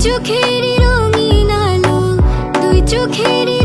ঠিকানা দুই চোখের রঙিন আলো দুই চোখের